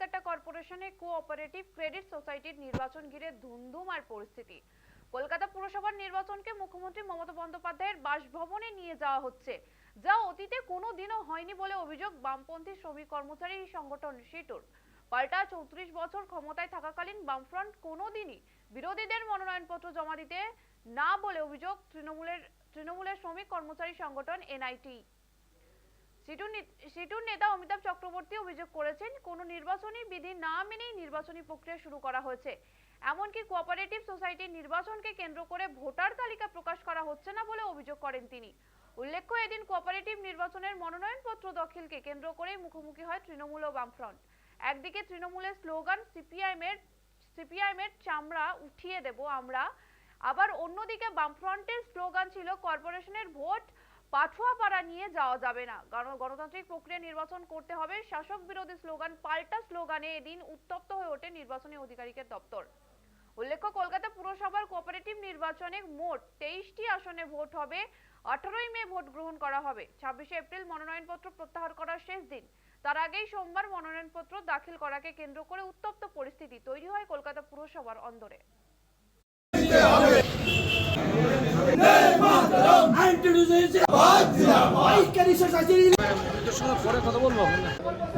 Calcutta কর্পোরেশনে cooperative credit সোসাইটির নির্বাচন ঘিরে ধুমধুমার পরিস্থিতি। কলকাতা পুরসভার নির্বাচনকে মুখ্যমন্ত্রী মমতা বন্দ্যোপাধ্যায়ের বাসভবনে নিয়ে যাওয়া হচ্ছে, যা অতীতে কোনো দিনও হয়নি বলে অভিযোগ বামপন্থী শ্রমিক কর্মচারী সংগঠন সিটুর পাল্টা চৌত্রিশ বছর ক্ষমতায় থাকাকালীন বামফ্রন্ট কোনোদিনই বিরোধীদের মনোনয়নপত্র জমা দিতে না বলে অভিযোগ তৃণমূলের তৃণমূলের শ্রমিক কর্মচারী সংগঠন এনআইটি। সিটুর নেতা অমিতাভ চক্রবর্তী অভিযোগ করেছেন, কোনো নির্বাচনী বিধি না মেনেই নির্বাচনী প্রক্রিয়া শুরু করা হয়েছে। এমনকি কোঅপারেটিভ সোসাইটির নির্বাচনকে কেন্দ্র করে ভোটার তালিকা প্রকাশ করা হচ্ছে না বলে অভিযোগ করেন তিনি। উল্লেখ্য, এদিন কোঅপারেটিভ নির্বাচনের মনোনয়নপত্র দাখিলকে কেন্দ্র করেই মুখোমুখি হয় তৃণমূল ও বামফ্রন্ট। একদিকে তৃণমূলের স্লোগান সিপিআইএম এর সিপিআইএম এর চামড়া উঠিয়ে দেব আমরা। আবার অন্যদিকে বামফ্রন্টের স্লোগান ছিল, কর্পোরেশনের ভোট পাঠুয়াপাড়া নিয়ে যাওয়া যাবে না। গণ- গণতান্ত্রিক প্রক্রিয়া নির্বাচন করতে হবে। শাসক বিরোধী স্লোগান, পাল্টা স্লোগানে এদিন উত্তপ্ত হয়ে ওঠে নির্বাচনী আধিকারিকের দপ্তর। উল্লেখ্য, কলকাতা পুরসভার কোঅপারেটিভ নির্বাচনে মোট তেইশটি আসনে ভোট হবে। আঠারোই মে ভোট গ্রহণ করা হবে। ছাব্বিশে এপ্রিল মনোনয়নপত্র প্রত্যাহার করার শেষ দিন। তার আগেই সোমবার মনোনয়নপত্র দাখিল করাকে কেন্দ্র করে উত্তপ্ত পরিস্থিতি তৈরি হয় কলকাতা পুরসভার অন্দরে।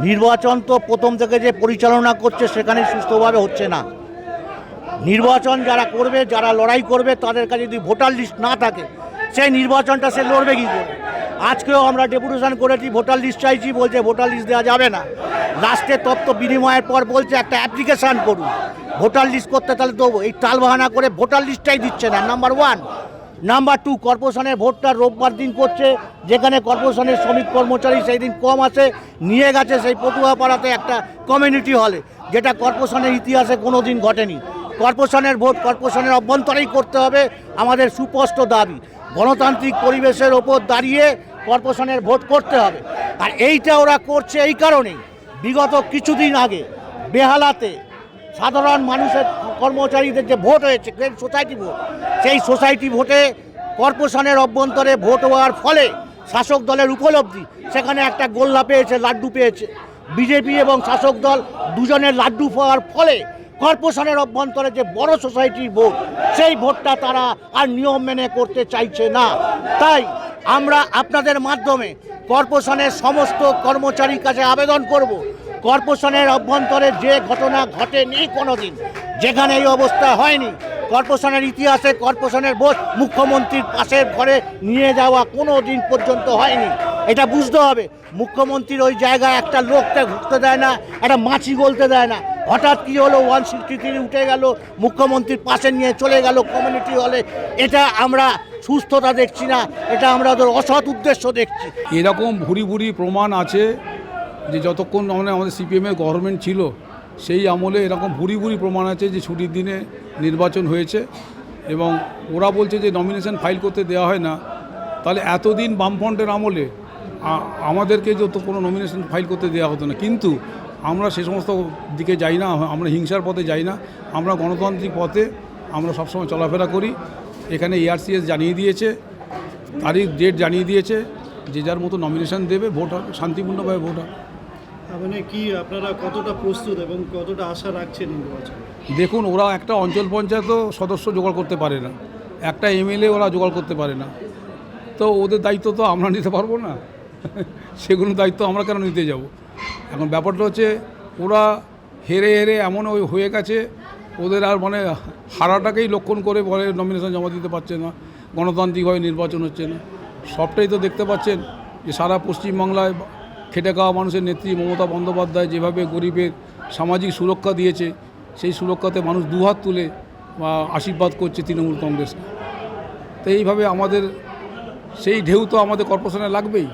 নির্বাচন তো প্রথম থেকে যে পরিচালনা করছে সেখানে সুস্থভাবে হচ্ছে না। নির্বাচন যারা করবে, যারা লড়াই করবে, তাদের কাছে যদি ভোটার লিস্ট না থাকে, সেই নির্বাচনটা সে লড়বে কী করে? আজকেও আমরা ডেপুটেশন করেছি, ভোটার লিস্ট চাইছি, বলছে ভোটার লিস্ট দেওয়া যাবে না। লাস্টে তত্ত্ব বিনিময়ের পর বলছে একটা অ্যাপ্লিকেশান করুন। ভোটার লিস্ট করতে তাহলে তো এই টাল বাহানা করে ভোটার লিস্টটাই দিচ্ছে না। নাম্বার ওয়ান নাম্বার টু কর্পোরেশনের ভোটটা রোববার দিন করছে, যেখানে কর্পোরেশনের শ্রমিক কর্মচারী সেই দিন কম আছে, নিয়ে গেছে সেই পটুয়াপাড়াতে একটা কমিউনিটি হলে যেটা কর্পোরেশনের ইতিহাসে কোনো দিন ঘটেনি। কর্পোরেশনের ভোট কর্পোরেশনের অভ্যন্তরেই করতে হবে, আমাদের সুস্পষ্ট দাবি। গণতান্ত্রিক পরিবেশের ওপর দাঁড়িয়ে কর্পোরেশনের ভোট করতে হবে। আর এইটা ওরা করছে এই কারণেই। বিগত কিছুদিন আগে, বেহালাতে সাধারণ মানুষের কর্মচারীদের যে ভোট হয়েছে গ্রেড সোসাইটি ভোট, সেই সোসাইটি ভোটে কর্পোরেশনের অভ্যন্তরে ভোট হওয়ার ফলে শাসক দলের উপলব্ধি, সেখানে একটা গোল্লা পেয়েছে, লাড্ডু পেয়েছে। বিজেপি এবং শাসক দল দুজনের লাড্ডু পাওয়ার ফলে কর্পোরেশনের অভ্যন্তরে যে বড় সোসাইটির ভোট, সেই ভোটটা তারা আর নিয়ম মেনে করতে চাইছে না। তাই আমরা আপনাদের মাধ্যমে কর্পোরেশনের সমস্ত কর্মচারীর কাছে আবেদন করব কর্পোরেশনের অভ্যন্তরে যে ঘটনা ঘটেনি কোনো দিন যেখানে এই অবস্থা হয়নি, কর্পোরেশনের ইতিহাসে কর্পোরেশনের ভোট মুখ্যমন্ত্রীর পাশের ঘরে নিয়ে যাওয়া কোনো দিন পর্যন্ত হয়নি। এটা বুঝতে হবে, মুখ্যমন্ত্রীর ওই জায়গায় একটা লোককে ঘুরতে দেয় না, একটা মাছি গলতে দেয় না। হঠাৎ কী হলো, ওয়ান সিক্সটি থ্রি উঠে গেল, মুখ্যমন্ত্রীর পাশে নিয়ে চলে গেল কমিউনিটি হলে। এটা আমরা সুস্থতা দেখছি না, এটা আমরা ওদের অসৎ উদ্দেশ্য দেখছি। এরকম ভুরি ভুরি প্রমাণ আছে যে যতক্ষণ মানে আমাদের সিপিএমের গভর্নমেন্ট ছিল, সেই আমলে এরকম ভুরি ভুরি প্রমাণ আছে যে ছুটির দিনে নির্বাচন হয়েছে এবং ওরা বলছে যে নমিনেশন ফাইল করতে দেওয়া হয় না। তাহলে এতদিন বামফ্রন্টের আমলে আমাদেরকে যত কোনো নমিনেশন ফাইল করতে দেওয়া হতো না। কিন্তু আমরা সে সমস্ত দিকে যাই না, আমরা হিংসার পথে যাই না। আমরা গণতান্ত্রিক পথে আমরা সবসময় চলাফেরা করি। এখানে এআরসিএস জানিয়ে দিয়েছে, তারিখ ডেট জানিয়ে দিয়েছে, যে যার মতো নমিনেশন দেবে ভোট শান্তিপূর্ণভাবে ভোট হবে। মানে কি আপনারা কতটা প্রস্তুত এবং কতটা আশা রাখছেন নির্বাচন? দেখুন, ওরা একটা অঞ্চল পঞ্চায়েতও সদস্য জোগাড় করতে পারে না। একটা এমএলএ ওরা জোগাড় করতে পারে না। তো ওদের দায়িত্ব তো আমরা নিতে পারব না। সেগুলো দায়িত্ব আমরা কেন নিতে যাব? এখন ব্যাপারটা হচ্ছে, ওরা হেরে হেরে এমন ওই হয়ে গেছে, ওদের আর মানে হারাটাকেই লক্ষণ করে বলে নমিনেশন জমা দিতে পারছে না। গণতান্ত্রিকভাবে নির্বাচন হচ্ছে না। সবটাই তো দেখতে পাচ্ছেন যে সারা পশ্চিমবাংলায় খেটে খাওয়া মানুষের নেত্রী মমতা বন্দ্যোপাধ্যায় যেভাবে গরিবের সামাজিক সুরক্ষা দিয়েছে, সেই সুরক্ষাতে মানুষ দুহাত তুলে আশীর্বাদ করছে তৃণমূল কংগ্রেসকে। তো এইভাবে আমাদের, সেই ঢেউ তো আমাদের কর্পোরেশনে লাগবেই।